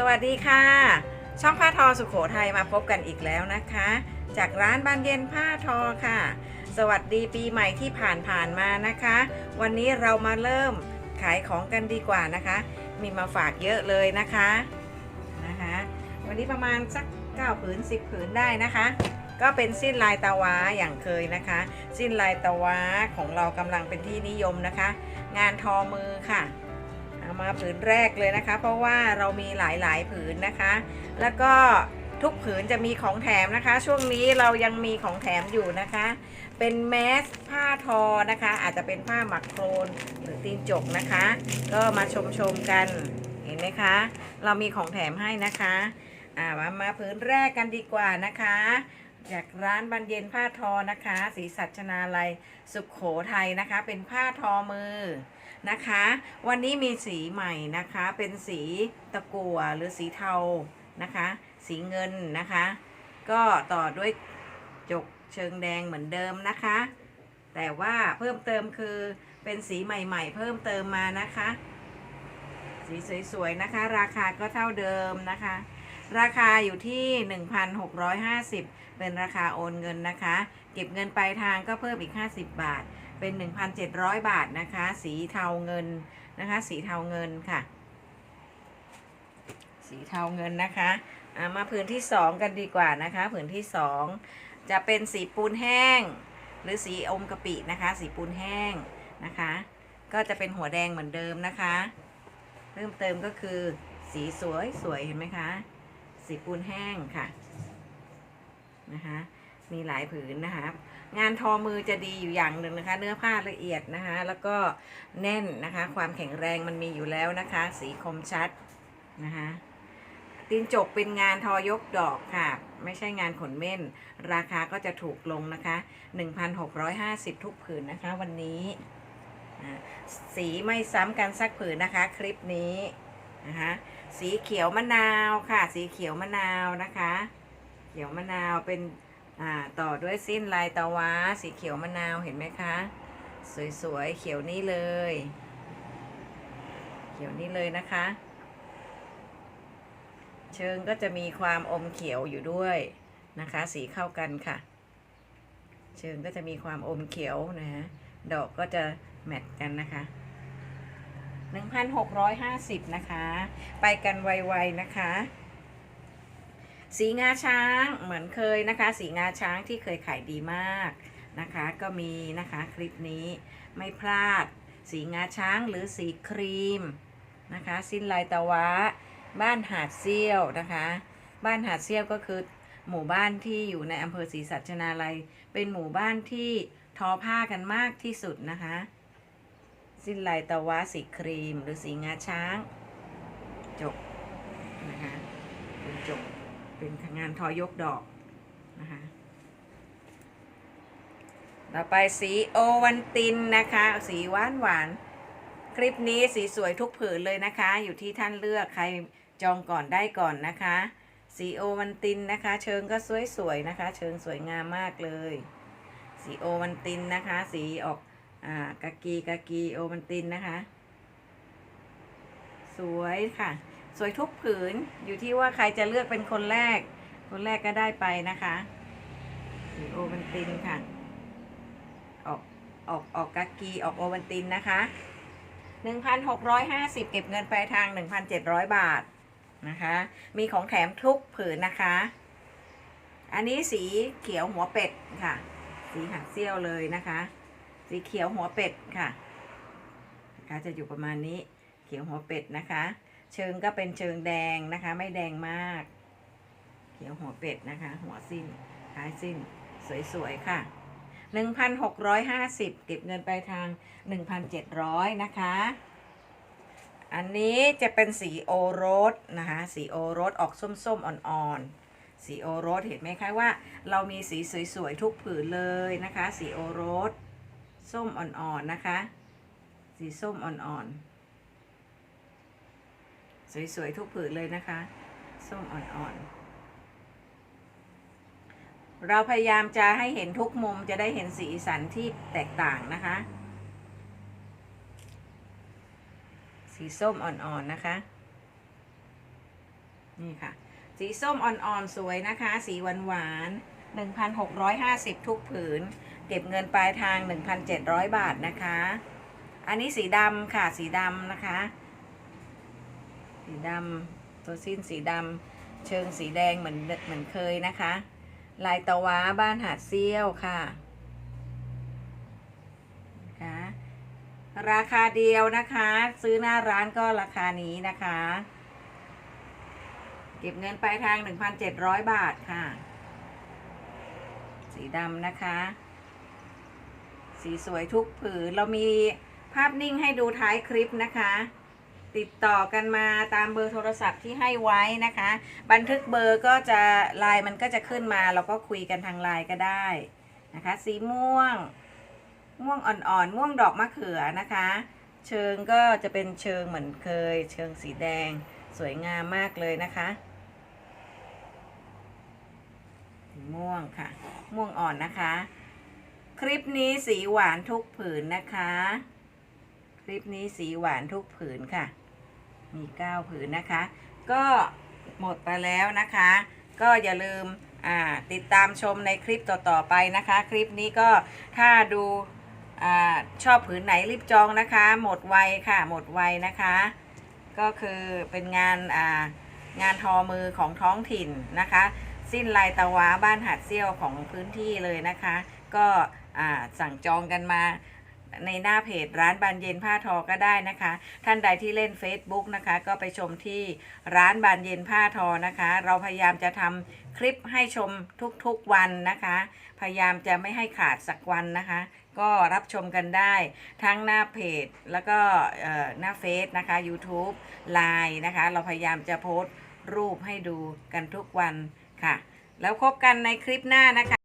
สวัสดีค่ะ ช่องผ้าทอสุขโขทัยมาพบกันอีกแล้วนะคะ จากร้านบานเย็นผ้าทอค่ะ สวัสดีปีใหม่ที่ผ่านผ่านมานะคะ วันนี้เรามาเริ่มขายของกันดีกว่านะคะ มีมาฝากเยอะเลยนะคะนะคะ วันนี้ประมาณสัก9ผืน10 ผืนได้นะคะ ก็เป็นสิ้นลายตะวาอย่างเคยนะคะ สิ้นลายตะวาของเรากำลังเป็นที่นิยมนะคะ งานทอมือค่ะ เอามาผืนแรกเลยนะคะ เพราะว่าเรามีหลายๆผืนนะคะ แล้วก็ทุกผืนจะมีของแถมนะคะ ช่วงนี้เรายังมีของแถมอยู่นะคะ เป็นแมสผ้าทอนะคะ อาจจะเป็นผ้าหมักโครนหรือตีนจกนะคะ ก็มาชมชมๆกันเห็นไหมคะ เรามีของแถมให้นะคะอ่ามามาผืนแรกกันดีกว่านะคะ จากร้านบรรเย็นผ้าทอนะคะ สีสัชนาลัยสุขโขทัยนะคะ เป็นผ้าทอมือนะคะ วันนี้มีสีใหม่นะคะ เป็นสีตะกั่วหรือสีเทานะคะ สีเงินนะคะ ก็ต่อด้วยจกเชิงแดงเหมือนเดิมนะคะ แต่ว่าเพิ่มเติมคือเป็นสีใหม่ ๆ เพิ่มเติมมานะคะ สีสวยๆนะคะ ราคาก็เท่าเดิมนะคะ ราคาอยู่ที่ 1,650 เป็นราคาโอนเงินนะคะ เก็บเงินปลายทางก็เพิ่มอีก 50 บาท เป็น 1,700 บาทนะคะ สีเทาเงินนะคะ สีเทาเงินค่ะ สีเทาเงินนะคะามาผืนที่ 2 กันดีกว่านะคะ ผืนที่ 2 จะเป็นสีปูนแห้ง หรือสีอมกะปินะคะ สีปูนแห้งนะคะ ก็จะเป็นหัวแดงเหมือนเดิมนะคะเพิ่มเติมก็คือสีสวยสวยเห็นไหมคะ สีปูนแห้งค่ะ นะคะมีหลายผืนนะคะ งานทอมือจะดีอยู่อย่างหนึ่งนะคะ เนื้อผ้าละเอียดนะคะ แล้วก็แน่นนะคะ ความแข็งแรงมันมีอยู่แล้วนะคะ สีคมชัดนะคะตีนจกเป็นงานทอยกดอกค่ะ ไม่ใช่งานขนเม่น ราคาก็จะถูกลงนะคะ 1,650 ทุกผืนนะคะวันนี้ สีไม่ซ้ำกันสักผืนนะคะ คลิปนี้นะคะสีเขียวมะนาวค่ะ สีเขียวมะนาวนะคะ ขียวมะนาวเป็นต่อด้วยสิ้นลายตะวาสีเขียวมะนาวเห็นไหมคะ สวยๆเขียวนี่เลย เขียวนี่เลยนะคะ เชิงก็จะมีความอมเขียวอยู่ด้วยนะคะ สีเข้ากันค่ะ เชิงก็จะมีความอมเขียวนะฮะดอกก็จะแมทกันนะคะ1,650 นะคะ ไปกันไวๆนะคะ สีงาช้างเหมือนเคยนะคะ สีงาช้างที่เคยขายดีมากนะคะ ก็มีนะคะคลิปนี้ไม่พลาด สีงาช้างหรือสีครีมนะคะ สิ้นลายตะวะ บ้านหาดเซี่ยวนะคะ บ้านหาดเซี่ยวก็คือหมู่บ้านที่อยู่ในอำเภอศรีสัชนาลัย เป็นหมู่บ้านที่ทอผ้ากันมากที่สุดนะคะ สิ้นลายตะวะสีครีม หรือสีงาช้างจบนะคะจบ เป็นงานทอยกดอกนะคะต่อไปสีโอวันตินนะคะ สีหวานหวานคลิปนี้สีสวยทุกผืนเลยนะคะ อยู่ที่ท่านเลือกใครจองก่อนได้ก่อนนะคะ สีโอวันตินนะคะ เชิงก็สวยๆนะคะ เชิงสวยงามมากเลย สีโอวันตินนะคะ สีออกอ่ากากีกากีโอวันตินนะคะ สวยค่ะ สวยทุกผืนอยู่ที่ว่าใครจะเลือกเป็นคนแรก คนแรกก็ได้ไปนะคะสีโอวันตินค่ะ ออกออกออกกากีออกโอวันตินนะคะ1,650 เก็บเงินปลายทาง 1,700 บาทนะคะ มีของแถมทุกผืนนะคะ อันนี้สีเขียวหัวเป็ดค่ะ สีหักเซี่ยวเลยนะคะ สีเขียวหัวเป็ดค่ะนะคะจะอยู่ประมาณนี้ เขียวหัวเป็ดนะคะ เชิงก็เป็นเชิงแดงนะคะ ไม่แดงมาก เขียวหัวเป็ดนะคะ หัวสิ้นท้ายสิ้น สวยๆค่ะ 1,650 เก็บเงินไปลายทาง 1,700 นะคะ อันนี้จะเป็นสีโอโรสนะคะ สีโอโรสออกส้มๆ อ่อนๆ สีโอโรสเห็นไหมคะว่า เรามีสีสวยๆ ทุกผืนเลยนะคะ สีโอโรส ส้มอ่อนๆ นะคะ สีส้มอ่อนๆ สวยๆ ทุกผืนเลยนะคะ ส้มอ่อนๆ เราพยายามจะให้เห็นทุกมุมจะได้เห็นสีสันที่แตกต่างนะคะ สีส้มอ่อนๆนะคะ นี่ค่ะ สีส้มอ่อนๆ สวยนะคะ สีหวานหวานๆ1,650 ทุกผืน เก็บเงินปลายทาง 1,700 บาทนะคะ อันนี้สีดำค่ะ สีดำนะคะ สีดำตัวสิ้นสีดำเชิงสีแดงเหมือนเหมือนเคยนะคะ ลายตะว้าบ้านหาดเซี่ยวค่ะนะคะราคาเดียวนะคะ ซื้อหน้าร้านก็ราคานี้นะคะ เก็บเงินปลายทาง 1,700 บาทค่ะ สีดำนะคะ สีสวยทุกผืนเรามีภาพนิ่งให้ดูท้ายคลิปนะคะ ติดต่อกันมาตามเบอร์โทรศัพท์ที่ให้ไว้นะคะ บันทึกเบอร์ก็จะไลน์มันก็จะขึ้นมา เราก็คุยกันทางไลน์ก็ได้นะคะ สีม่วง ม่วงอ่อนๆม่วงดอกมะเขือนะคะ เชิงก็จะเป็นเชิงเหมือนเคย เชิงสีแดงสวยงามมากเลยนะคะม่วงค่ะ ม่วงอ่อนนะคะ คลิปนี้สีหวานทุกผืนนะคะ คลิปนี้สีหวานทุกผืนค่ะ มีเก้าผืนนะคะ ก็หมดไปแล้วนะคะ ก็อย่าลืมติดตามชมในคลิปต่อๆไปนะคะ คลิปนี้ก็ถ้าดูอาชอบผืนไหนรีบจองนะคะ หมดไวค่ะ หมดไวนะคะ ก็คือเป็นงานางานทอมือของท้องถิ่นนะคะ สิ้นลายตะวาบ้านหาดเซี่ยวของพื้นที่เลยนะคะ ก็สั่งจองกันมา ในหน้าเพจร้านบานเย็นผ้าทอก็ได้นะคะ ท่านใดที่เล่น Facebook นะคะ ก็ไปชมที่ร้านบานเย็นผ้าทอนะคะ เราพยายามจะทำคลิปให้ชมทุกๆวันนะคะ พยายามจะไม่ให้ขาดสักวันนะคะ ก็รับชมกันได้ ทั้งหน้าเพจแล้วก็หน้าเฟซนะคะ YouTube Line นะคะ เราพยายามจะโพสต์รูปให้ดูกันทุกวันค่ะ แล้วพบกันในคลิปหน้านะคะ